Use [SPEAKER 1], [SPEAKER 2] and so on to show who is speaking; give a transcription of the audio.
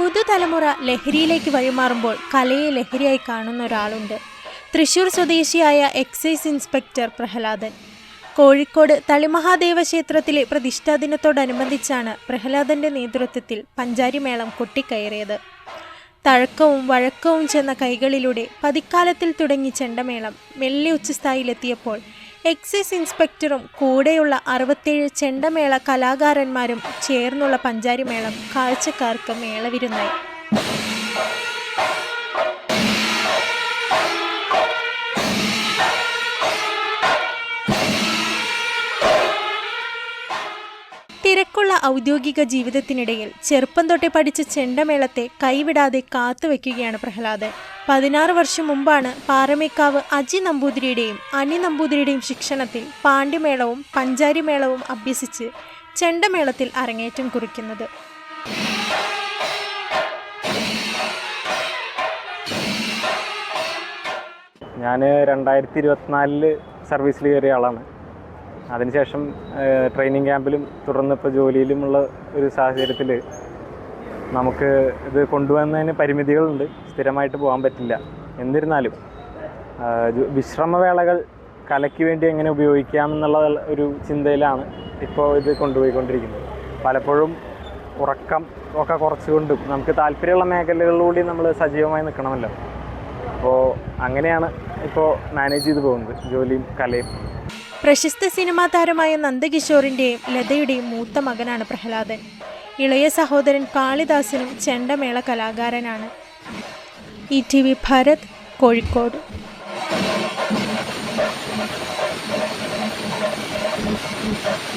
[SPEAKER 1] ലഹരിയിലേക്ക് വഴിമാറുമ്പോൾ കലയെ ലഹരിയായി കാണുന്ന ഒരാളുണ്ട്. തൃശൂർ സ്വദേശിയായ എക്സൈസ് ഇൻസ്പെക്ടർ പ്രഹ്ലാദൻ. കോഴിക്കോട് തളിമഹാദേവ ക്ഷേത്രത്തിലെ പ്രതിഷ്ഠാ ദിനത്തോടനുബന്ധിച്ചാണ് പ്രഹ്ലാദന്റെ നേതൃത്വത്തിൽ പഞ്ചാരിമേളം കൊട്ടിക്കയറിയത്. തഴക്കവും വഴക്കവും ചെന്ന കൈകളിലൂടെ പതിക്കാലത്തിൽ തുടങ്ങി ചെണ്ടമേളം മെല്ലെ ഉച്ചസ്ഥായിലെത്തിയപ്പോൾ എക്സൈസ് ഇൻസ്പെക്ടറും കൂടെയുള്ള അറുപത്തേഴ് ചെണ്ടമേള കലാകാരന്മാരും ചേർന്നുള്ള പഞ്ചാരിമേളം കാഴ്ചക്കാർക്ക് മേളവിരുന്നായി തിരക്കുള്ള ഔദ്യോഗിക ജീവിതത്തിനിടയിൽ ചെറുപ്പം തൊട്ടേ പഠിച്ച ചെണ്ടമേളത്തെ കൈവിടാതെ കാത്തുവെക്കുകയാണ് പ്രഹ്ലാദൻ. പതിനാറ് വർഷം മുമ്പാണ് പാറമേക്കാവ് അജി നമ്പൂതിരിയുടെയും അനി നമ്പൂതിരിയുടെയും ശിക്ഷണത്തിൽ പാണ്ഡ്യമേളവും പഞ്ചാരിമേളവും അഭ്യസിച്ച് ചെണ്ടമേളത്തിൽ അരങ്ങേറ്റം കുറിക്കുന്നത്.
[SPEAKER 2] ഞാൻ രണ്ടായിരത്തി ഇരുപത്തിനാലിൽ സർവീസിൽ കയറിയ ആളാണ്. അതിനുശേഷം ട്രെയിനിങ് ക്യാമ്പിലും തുടർന്ന് ഇപ്പോൾ ജോലിയിലുമുള്ള ഒരു സാഹചര്യത്തിൽ നമുക്ക് ഇത് കൊണ്ടുവന്നതിന് പരിമിതികളുണ്ട്. സ്ഥിരമായിട്ട് പോകാൻ പറ്റില്ല. എന്നിരുന്നാലും വിശ്രമവേളകൾ കലയ്ക്ക് വേണ്ടി എങ്ങനെ ഉപയോഗിക്കാമെന്നുള്ള ഒരു ചിന്തയിലാണ് ഇപ്പോൾ ഇത് കൊണ്ടുപോയിക്കൊണ്ടിരിക്കുന്നത്. പലപ്പോഴും ഉറക്കം ഒക്കെ കുറച്ചുകൊണ്ടും നമുക്ക് താല്പര്യമുള്ള മേഖലകളിലൂടെ നമ്മൾ സജീവമായി നിൽക്കണമല്ലോ. അപ്പോൾ അങ്ങനെയാണ് ഇപ്പോൾ മാനേജ് ചെയ്തു പോകുന്നത്. ജോലിയും കലയും.
[SPEAKER 1] പ്രശസ്ത സിനിമാ താരമായ നന്ദകിഷോറിന്റെയും ലതയുടെയും മൂത്ത മകനാണ് പ്രഹ്ലാദൻ ഇളയ സഹോദരൻ കാളിദാസനും ചെണ്ടമേള കലാകാരനാണ് E T V Bharat Kozhikode Thank you.